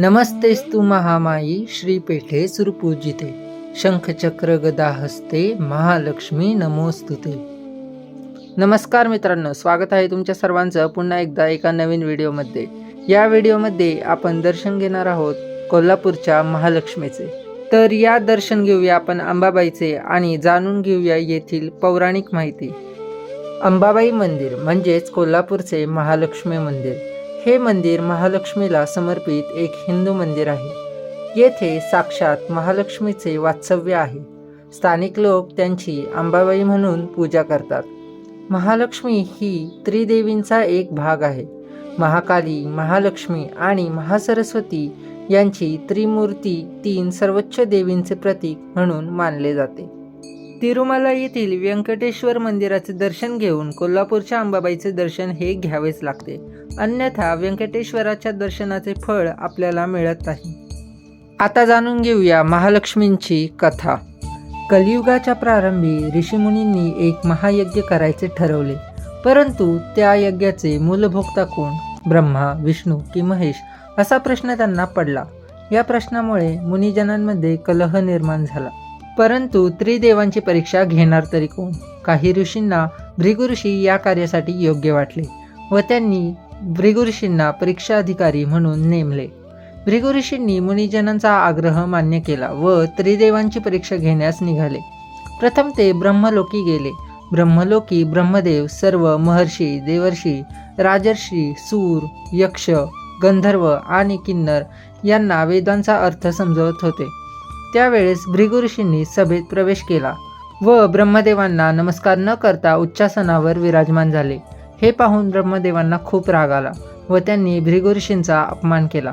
नमस्तेस्तु महामाई श्रीपेठे सुरपूजिते शंखचक्र गदा हस्ते महालक्ष्मी नमोस्तुते. नमस्कार मित्रांनो स्वागत आहे तुमच्या सर्वांचं पुन्हा एकदा एका नवीन व्हिडिओमध्ये. या व्हिडिओमध्ये आपण दर्शन घेणार आहोत कोल्हापूरच्या महालक्ष्मीचे. तर या दर्शन घेऊया आपण अंबाबाईचे आणि जाणून घेऊया येथील पौराणिक माहिती. अंबाबाई मंदिर म्हणजेच कोल्हापूरचे महालक्ष्मी मंदिर. हे मंदिर महालक्ष्मीला समर्पित एक हिंदू मंदिर आहे. येथे साक्षात महालक्ष्मीचे वास्तव्य आहे. स्थानिक लोक त्यांची अंबाबाई म्हणून पूजा करतात. महालक्ष्मी ही त्रिदेवींचा एक भाग आहे. महाकाली महालक्ष्मी आणि महासरस्वती यांची त्रिमूर्ती तीन सर्वोच्च देवींचे प्रतीक म्हणून मानले जाते. तिरुमाला येथील व्यंकटेश्वर मंदिराचे दर्शन घेऊन कोल्हापूरच्या अंबाबाईचे दर्शन हे घ्यावेच लागते. अन्यथा व्यंकटेश्वराच्या दर्शनाचे फळ आपल्याला मिळत नाही. आता जाणून घेऊया महालक्ष्मींची कथा. कलियुगाच्या प्रारंभी ऋषीमुनींनी एक महायज्ञ करायचे ठरवले. परंतु त्या यज्ञाचे मूलभोक्ता कोण? ब्रह्मा विष्णू की महेश असा प्रश्न त्यांना पडला. या प्रश्नामुळे मुनिजनांमध्ये कलह निर्माण झाला. परंतु त्रिदेवांची परीक्षा घेणार तरी कोण? काही ऋषींना भृगु ऋषी या कार्यासाठी योग्य वाटले व त्यांनी भृगुऋषींना परीक्षा अधिकारी म्हणून नेमले. भृगुऋषींनी मुनिजनांचा आग्रह मान्य केला व त्रिदेवांची परीक्षा घेण्यास निघाले. प्रथम ते ब्रह्मलोकी गेले. ब्रह्मलोकी ब्रह्मदेव सर्व महर्षी देवर्षी राजर्षी सूर यक्ष गंधर्व आणि किन्नर यांना वेदांचा अर्थ समजवत होते. त्यावेळेस भृगुऋषींनी सभेत प्रवेश केला व ब्रह्मदेवांना नमस्कार न करता उच्चासनावर विराजमान झाले. हे पाहून ब्रह्मदेवांना खूप राग आला व त्यांनी भृगु ऋषींचा अपमान केला.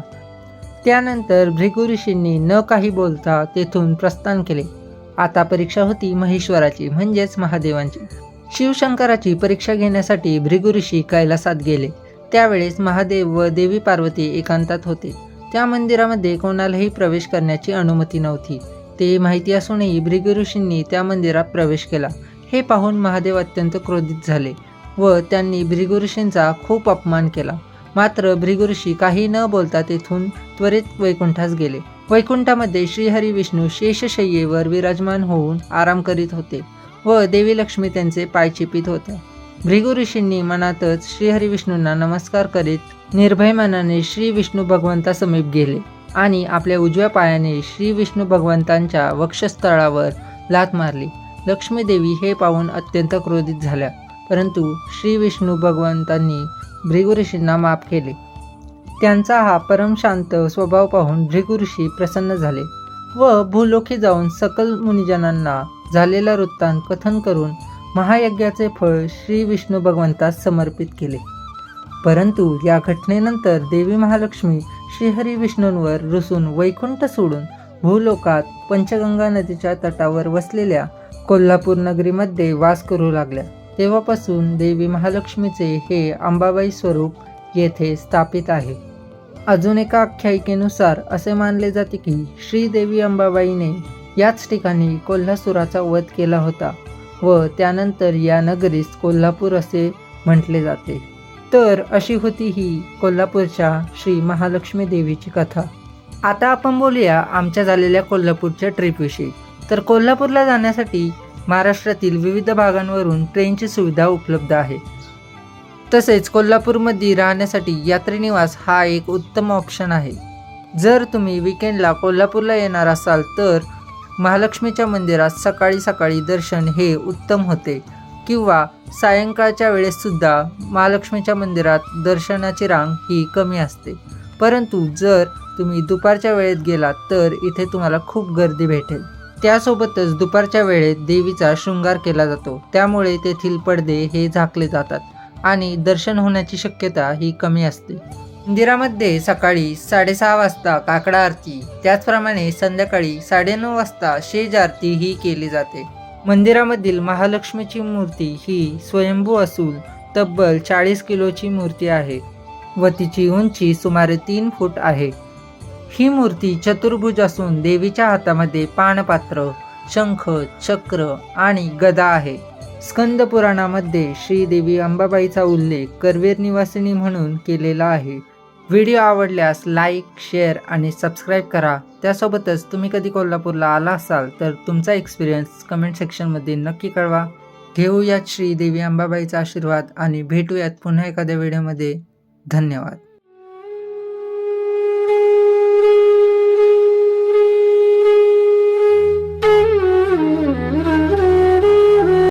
त्यानंतर भृगु ऋषींनी न काही बोलता तेथून प्रस्थान केले. आता परीक्षा होती महेश्वराची म्हणजेच महादेवांची. शिवशंकराची परीक्षा घेण्यासाठी भृगु ऋषी कैलासात गेले. त्यावेळेस महादेव व देवी पार्वती एकांतात होते. त्या मंदिरामध्ये कोणालाही प्रवेश करण्याची अनुमती नव्हती. ते माहिती असूनही भृगुऋषींनी त्या मंदिरात प्रवेश केला. हे पाहून महादेव अत्यंत क्रोधित झाले. व त्यांनी भृगु ऋषींचा खूप अपमान केला. मात्र भृगु ऋषी काही न बोलता तेथून त्वरित वैकुंठास गेले. वैकुंठामध्ये श्रीहरी विष्णू शेषशय्येवर विराजमान होऊन आराम करीत होते व देवी लक्ष्मी त्यांचे पाय चिपित होत्या. भृगु ऋषींनी मनातच श्रीहरी विष्णूंना नमस्कार करीत निर्भय मनाने श्री विष्णू भगवंतासमीप गेले आणि आपल्या उजव्या पायाने श्री विष्णू भगवंतांच्या वक्षस्थळावर लात मारली. लक्ष्मीदेवी हे पाहून अत्यंत क्रोधित झाल्या. परंतु श्री विष्णू भगवंतांनी भृगु ऋषींना माफ केले. त्यांचा हा परमशांत स्वभाव पाहून भृगु ऋषी प्रसन्न झाले व भूलोकी जाऊन सकल मुनिजनांना झालेला वृत्तांत कथन करून महायज्ञाचे फळ श्री विष्णू भगवंतास समर्पित केले. परंतु या घटनेनंतर देवी महालक्ष्मी श्रीहरी विष्णूंवर रुसून वैकुंठ सोडून भूलोकात पंचगंगा नदीच्या तटावर वसलेल्या कोल्हापूर नगरीमध्ये वास करू लागल्या. तेव्हापासून देवी महालक्ष्मीचे हे अंबाबाई स्वरूप येथे स्थापित आहे. अजून एका आख्यायिकेनुसार असे मानले जाते की श्रीदेवी अंबाबाईने याच ठिकाणी कोल्हासुराचा वध केला होता व त्यानंतर या नगरीस कोल्हापूर असे म्हटले जाते. तर अशी होती ही कोल्हापूरच्या श्री महालक्ष्मी देवीची कथा. आता आपण बोलूया आमच्या झालेल्या कोल्हापूरच्या ट्रिपविषयी तर कोल्हापूरला जाण्यासाठी महाराष्ट्रातील विविध भागांवरून ट्रेनची सुविधा उपलब्ध आहे. तसेच कोल्हापूरमध्ये राहण्यासाठी यात्रेनिवास हा एक उत्तम ऑप्शन आहे. जर तुम्ही विकेंडला कोल्हापूरला येणार असाल तर महालक्ष्मीच्या मंदिरात सकाळी सकाळी दर्शन हे उत्तम होते. किंवा सायंकाळच्या वेळेससुद्धा महालक्ष्मीच्या मंदिरात दर्शनाची रांग ही कमी असते. परंतु जर तुम्ही दुपारच्या वेळेत गेलात तर इथे तुम्हाला खूप गर्दी भेटेल. त्यासोबतच दुपारच्या वेळेत देवीचा शृंगार केला जातो. त्यामुळे तेथील पडदे हे झाकले जातात आणि दर्शन होण्याची शक्यता ही कमी असते. मंदिरामध्ये सकाळी साडेसहा वाजता काकडा आरती त्याचप्रमाणे संध्याकाळी साडेनऊ वाजता शेज आरती ही केली जाते. मंदिरामधील महालक्ष्मीची मूर्ती ही स्वयंभू असून तब्बल चाळीस किलोची मूर्ती आहे व तिची उंची सुमारे तीन फूट आहे. ही मूर्ती चतुर्भुज असून देवीच्या हातामध्ये पानपात्र शंख चक्र आणि गदा आहे. स्कंद पुराणामध्ये श्रीदेवी अंबाबाईचा उल्लेख करवीर निवासिनी म्हणून केलेला आहे. व्हिडिओ आवडल्यास लाईक शेअर आणि सबस्क्राईब करा. त्यासोबतच तुम्ही कधी कोल्हापूरला आला असाल तर तुमचा एक्सपिरियन्स कमेंट सेक्शनमध्ये नक्की कळवा. घेऊयात श्रीदेवी अंबाबाईचा आशीर्वाद आणि भेटूयात पुन्हा एखाद्या व्हिडिओमध्ये. धन्यवाद.